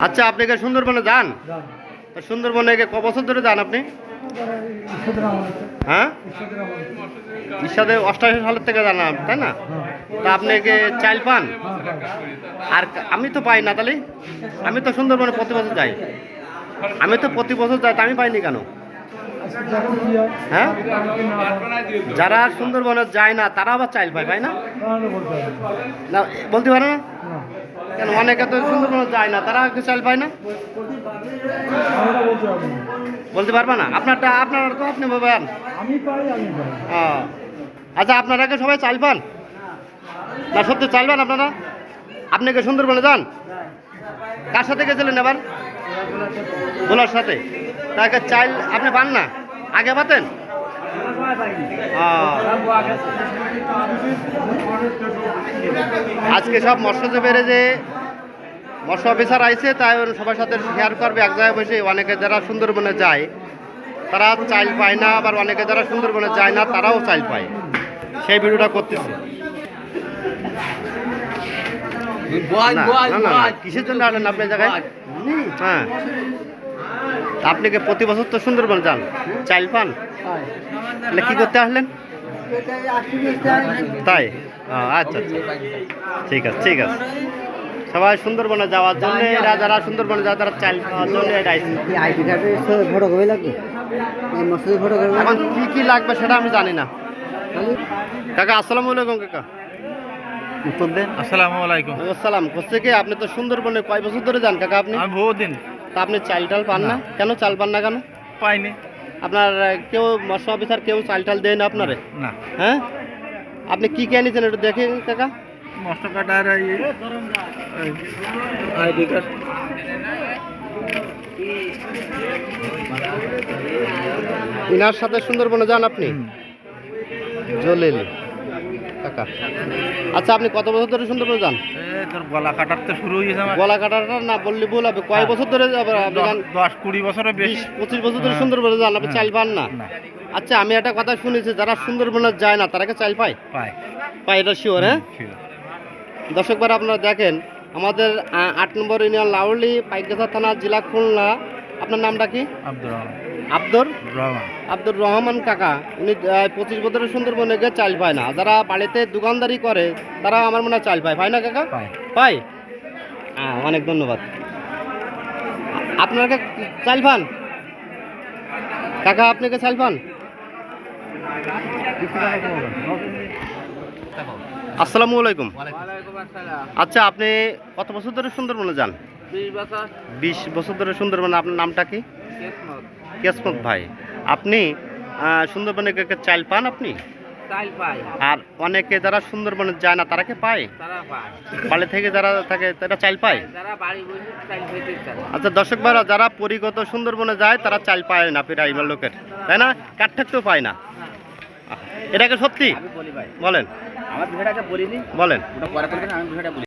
আচ্ছা আপনি কি সুন্দরবনে যান? সুন্দরবনে ক বছর ধরে যান আপনি? হ্যাঁ? ঈশ্বাদে। ঈশ্বরে অষ্টাশি সালের থেকে জানা তাই না? হ্যাঁ। তা আপনি কি চাইল পান? হ্যাঁ আর আমি তো পাই না তাহলে। আমি তো সুন্দরবনে প্রতি বছর যাই। আমি তো প্রতি বছর যাই তা আমি পাইনি কেন? হয়? যারা সুন্দরবনে যায় না, তারা আবার চাইল পায় পায় না? না, বলতে পারে না? কেন, অনেকে তো সুন্দরবনে যায় না, তারা চাইল পায় না? বলতে পারবে না? আপনারটা, আপনার তো আপনি ও। আচ্ছা আপনারা সবাই চাল পান? না সত্যি চাল পান আপনারা? আপনি কি সুন্দরবনে যান? কার সাথে গেছিলেন এবার? ভোলার সাথে? তাকে চাইল, আপনি পান না? আগে পাতেন? আজকে সব মৎস্য বেড়ে যে মৎস্য অফিসার আইছে, তাই সবার সাথে শেয়ার করবে। এক জায়গায় বসে অনেকে যারা সুন্দরবনে যায়, তারা চাইল পায় না, আবার অনেকে যারা সুন্দরবনে যায় না, তারাও চাইল পায়। সেই ভিডিওটা করতেছি। না, না, কিসের জন্য আসলেন আপনি জায়গায়? হ্যাঁ। আপনি কি প্রতি বছর তো সুন্দরবন যান? চাইল পান? তাহলে কি করতে আসলেন? তাই? আচ্ছা আচ্ছা। ঠিক আছে ঠিক আছে। সবাই সুন্দরবনে যাওয়ার জন্য এরা যারা সুন্দরবনে যায় তারা চাইল পাওয়ার জন্য এটা। আইডি ফটো লাগবে? এখন কি কি লাগবে সেটা আমি জানি না। কাকা আসসালামু আলাইকুম কাকা। উত্তর দেন। আসসালামু আলাইকুম। আসসালাম। করছে কি আপনি তো সুন্দরবনে কয় বছর ধরে যান কাকা আপনি? আমি বহু দিন তা আপনি চাল টাল পান না? কেন চাল পান না কেন? পাইনি। আপনার কেউ মৎস্য অফিসার কেউ চাল টাল দেয় না আপনারে? না। হ্যাঁ? আপনি কি কে নিয়েছেন একটু দেখে কাকা? মস্ত কাটার আইডি কার্ড। ইনার সাথে সুন্দরবনে যান আপনি? জলিল। কাকা আচ্ছা আপনি কত বছর ধরে সুন্দরবনে যান? গলা কাটার তো শুরু হয়েছে গলা কাটাটা না বললে ভুল হবে। কয় বছর ধরে দশ- কুড়ি বছরের বিশ। পঁচিশ বছর ধরে হ্যাঁ। সুন্দরবনে যান? আপনি হ্যাঁ। চাল পান না? আচ্ছা আমি একটা কথা শুনেছি যারা সুন্দরবনে যায় না তারা চাল পায়? পায়। এটা শিওর হ্যাঁ। দর্শকবার আপনারা দেখেন আমাদের আট নম্বর ইউনিয়ন লাউলি পাইকগাছা থানা জেলা খুলনা। আপনার নামটা কি? আব্দুর রহমান। আব্দুর রহমান। আব্দুর রহমান কাকা উনি পঁচিশ বছরের সুন্দরবনে গিয়ে চাল পায় না। যারা বাড়িতে দোকানদারি করে তারা আমার মনে হয় চাল পায়। পায় না কাকা? পাই পাই হ্যাঁ অনেক ধন্যবাদ। আপনারা কি চাল পান? কাকা আপনি কি চাল পান? আসসালামু আলাইকুম। আচ্ছা আপনি কত বছর ধরে সুন্দরবনে যান? বিশ বছর। ধরে সুন্দরবনে আপনার নামটা কি? কেসমত ভাই। আপনি সুন্দরবনে চাইল পান আপনি? আর অনেকে যারা সুন্দরবনে যায় না তারা কি পায়? বাড়ি থেকে যারা থাকে তারা চাইল পায়? আচ্ছা দর্শক ভাইরা যারা পরিগত সুন্দরবনে যায় তারা চাল পায় না প্রাইমার লোকের। তাই না? কাঠ থাকতেও পায় না। এটাকে সত্যি? ভাই। বলেন। বলিনি।